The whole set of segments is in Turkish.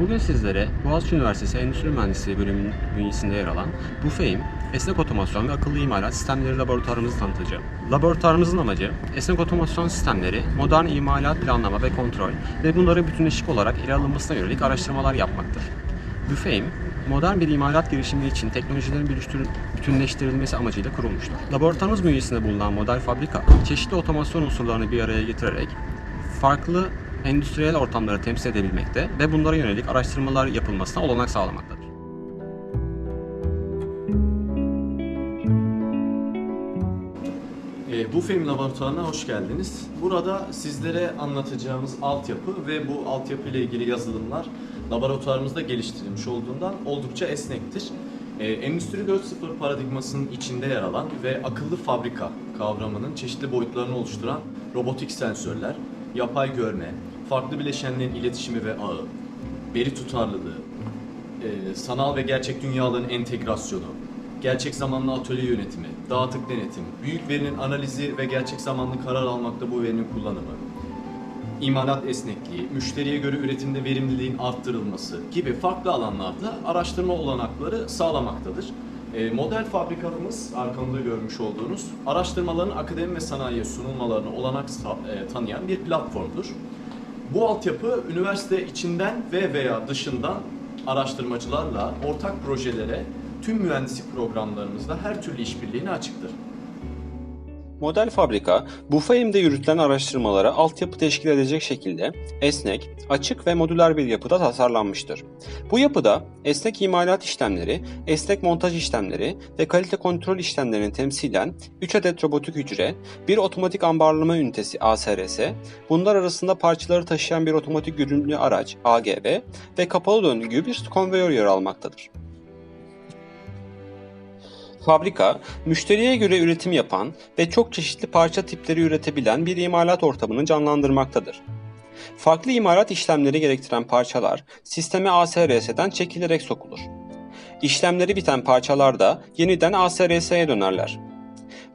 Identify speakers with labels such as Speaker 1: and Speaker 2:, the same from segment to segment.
Speaker 1: Bugün sizlere Boğaziçi Üniversitesi Endüstri Mühendisliği bölümünün bünyesinde yer alan BUFEİM, esnek otomasyon ve akıllı imalat sistemleri laboratuvarımızı tanıtacağım. Laboratuvarımızın amacı, esnek otomasyon sistemleri, modern imalat planlama ve kontrol ve bunları bütünleşik olarak ele alınmasına yönelik araştırmalar yapmaktır. BUFEİM, modern bir imalat girişimi için teknolojilerin bütünleştirilmesi amacıyla kurulmuştur. Laboratuvarımız bünyesinde bulunan model fabrika, çeşitli otomasyon unsurlarını bir araya getirerek farklı endüstriyel ortamları temsil edebilmekte ve bunlara yönelik araştırmalar yapılmasına olanak sağlamaktadır.
Speaker 2: E, bu film laboratuvarına hoş geldiniz. Burada sizlere anlatacağımız altyapı ve bu altyapı ile ilgili yazılımlar laboratuvarımızda geliştirilmiş olduğundan oldukça esnektir. E, Endüstri 4.0 paradigmasının içinde yer alan ve akıllı fabrika kavramının çeşitli boyutlarını oluşturan robotik sensörler, yapay görme, farklı bileşenlerin iletişimi ve ağı, veri tutarlılığı, e, sanal ve gerçek dünyaların entegrasyonu, gerçek zamanlı atölye yönetimi, dağıtık denetim, büyük verinin analizi ve gerçek zamanlı karar almakta bu verinin kullanımı, imalat esnekliği, müşteriye göre üretimde verimliliğin arttırılması gibi farklı alanlarda araştırma olanakları sağlamaktadır. E, model fabrikamız arkamda görmüş olduğunuz araştırmaların akademi ve sanayiye sunulmalarını olanak e, tanıyan bir platformdur. Bu altyapı üniversite içinden ve veya dışından araştırmacılarla ortak projelere tüm mühendislik programlarımızda her türlü işbirliğine açıktır.
Speaker 1: Model fabrika, BUFEİM'de yürütülen araştırmalara altyapı teşkil edecek şekilde esnek, açık ve modüler bir yapıda tasarlanmıştır. Bu yapıda esnek imalat işlemleri, esnek montaj işlemleri ve kalite kontrol işlemlerini temsilen 3 adet robotik hücre, bir otomatik ambarlama ünitesi ASRS, bunlar arasında parçaları taşıyan bir otomatik ürünlü araç AGV ve kapalı döngü bir konveyör yer almaktadır. Fabrika, müşteriye göre üretim yapan ve çok çeşitli parça tipleri üretebilen bir imalat ortamını canlandırmaktadır. Farklı imalat işlemleri gerektiren parçalar sisteme ASRS'den çekilerek sokulur. İşlemleri biten parçalar da yeniden ASRS'ye dönerler.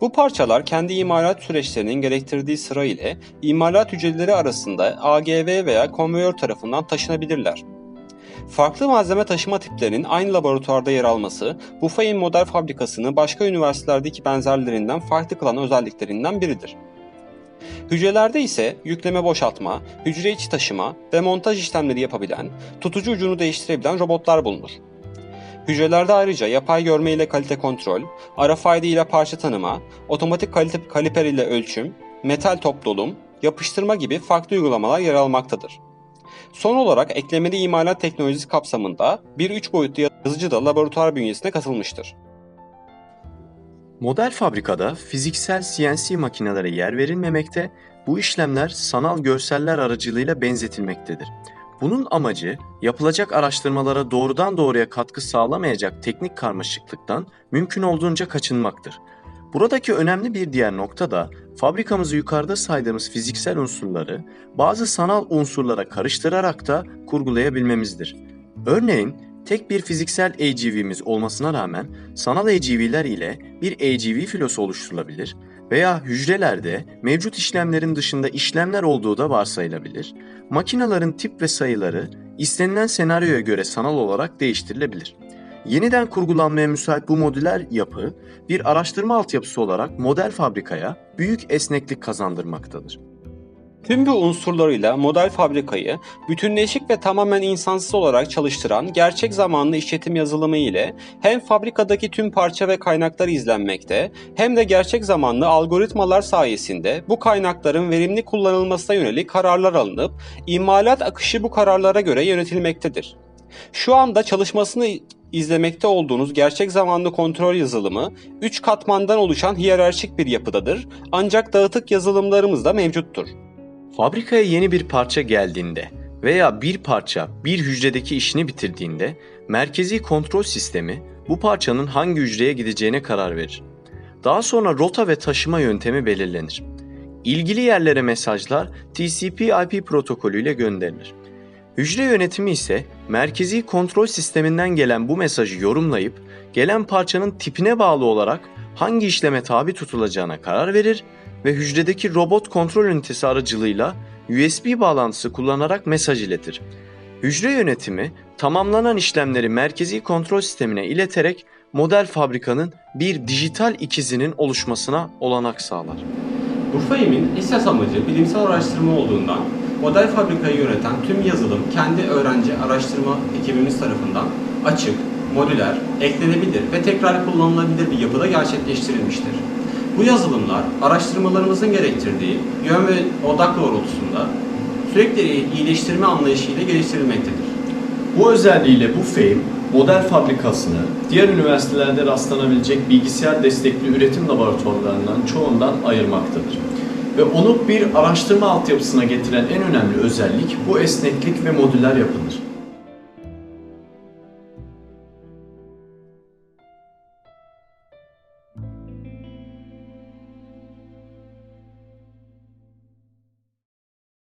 Speaker 1: Bu parçalar kendi imalat süreçlerinin gerektirdiği sıra ile imalat hücreleri arasında AGV veya konveyör tarafından taşınabilirler. Farklı malzeme taşıma tiplerinin aynı laboratuvarda yer alması, Bufay'in model fabrikasını başka üniversitelerdeki benzerlerinden farklı kılan özelliklerinden biridir. Hücrelerde ise yükleme boşaltma, hücre içi taşıma ve montaj işlemleri yapabilen, tutucu ucunu değiştirebilen robotlar bulunur. Hücrelerde ayrıca yapay görme ile kalite kontrol, RFID ile parça tanıma, otomatik kalite kaliper ile ölçüm, metal top dolum, yapıştırma gibi farklı uygulamalar yer almaktadır. Son olarak eklemeli imalat teknolojisi kapsamında bir 3 boyutlu yazıcı da laboratuvar bünyesine katılmıştır.
Speaker 2: Model fabrikada fiziksel CNC makinelere yer verilmemekte, bu işlemler sanal görseller aracılığıyla benzetilmektedir. Bunun amacı yapılacak araştırmalara doğrudan doğruya katkı sağlamayacak teknik karmaşıklıktan mümkün olduğunca kaçınmaktır. Buradaki önemli bir diğer nokta da fabrikamızı yukarıda saydığımız fiziksel unsurları bazı sanal unsurlara karıştırarak da kurgulayabilmemizdir. Örneğin tek bir fiziksel AGV'miz olmasına rağmen sanal AGV'ler ile bir AGV filosu oluşturulabilir veya hücrelerde mevcut işlemlerin dışında işlemler olduğu da varsayılabilir. Makinelerin tip ve sayıları istenilen senaryoya göre sanal olarak değiştirilebilir. Yeniden kurgulanmaya müsait bu modüler yapı bir araştırma altyapısı olarak model fabrikaya büyük esneklik kazandırmaktadır.
Speaker 1: Tüm bu unsurlarıyla model fabrikayı bütünleşik ve tamamen insansız olarak çalıştıran gerçek zamanlı işletim yazılımı ile hem fabrikadaki tüm parça ve kaynaklar izlenmekte hem de gerçek zamanlı algoritmalar sayesinde bu kaynakların verimli kullanılmasına yönelik kararlar alınıp imalat akışı bu kararlara göre yönetilmektedir. Şu anda çalışmasını izlemekte olduğunuz gerçek zamanlı kontrol yazılımı 3 katmandan oluşan hiyerarşik bir yapıdadır ancak dağıtık yazılımlarımız da mevcuttur.
Speaker 2: Fabrikaya yeni bir parça geldiğinde veya bir parça bir hücredeki işini bitirdiğinde merkezi kontrol sistemi bu parçanın hangi hücreye gideceğine karar verir. Daha sonra rota ve taşıma yöntemi belirlenir. İlgili yerlere mesajlar TCP/IP protokolüyle gönderilir. Hücre yönetimi ise merkezi kontrol sisteminden gelen bu mesajı yorumlayıp gelen parçanın tipine bağlı olarak hangi işleme tabi tutulacağına karar verir ve hücredeki robot kontrol ünitesi aracılığıyla USB bağlantısı kullanarak mesaj iletir. Hücre yönetimi tamamlanan işlemleri merkezi kontrol sistemine ileterek model fabrikanın bir dijital ikizinin oluşmasına olanak sağlar.
Speaker 1: Urfaim'in esas amacı bilimsel araştırma olduğundan model fabrikayı yöneten tüm yazılım kendi öğrenci araştırma ekibimiz tarafından açık, modüler, eklenebilir ve tekrar kullanılabilir bir yapıda gerçekleştirilmiştir. Bu yazılımlar araştırmalarımızın gerektirdiği yön ve odak doğrultusunda sürekli iyileştirme anlayışıyla geliştirilmektedir.
Speaker 2: Bu özelliğiyle bu FAME model fabrikasını diğer üniversitelerde rastlanabilecek bilgisayar destekli üretim laboratuvarlarından çoğundan ayırmaktadır. Ve onu bir araştırma altyapısına getiren en önemli özellik bu esneklik ve modüler yapıdır.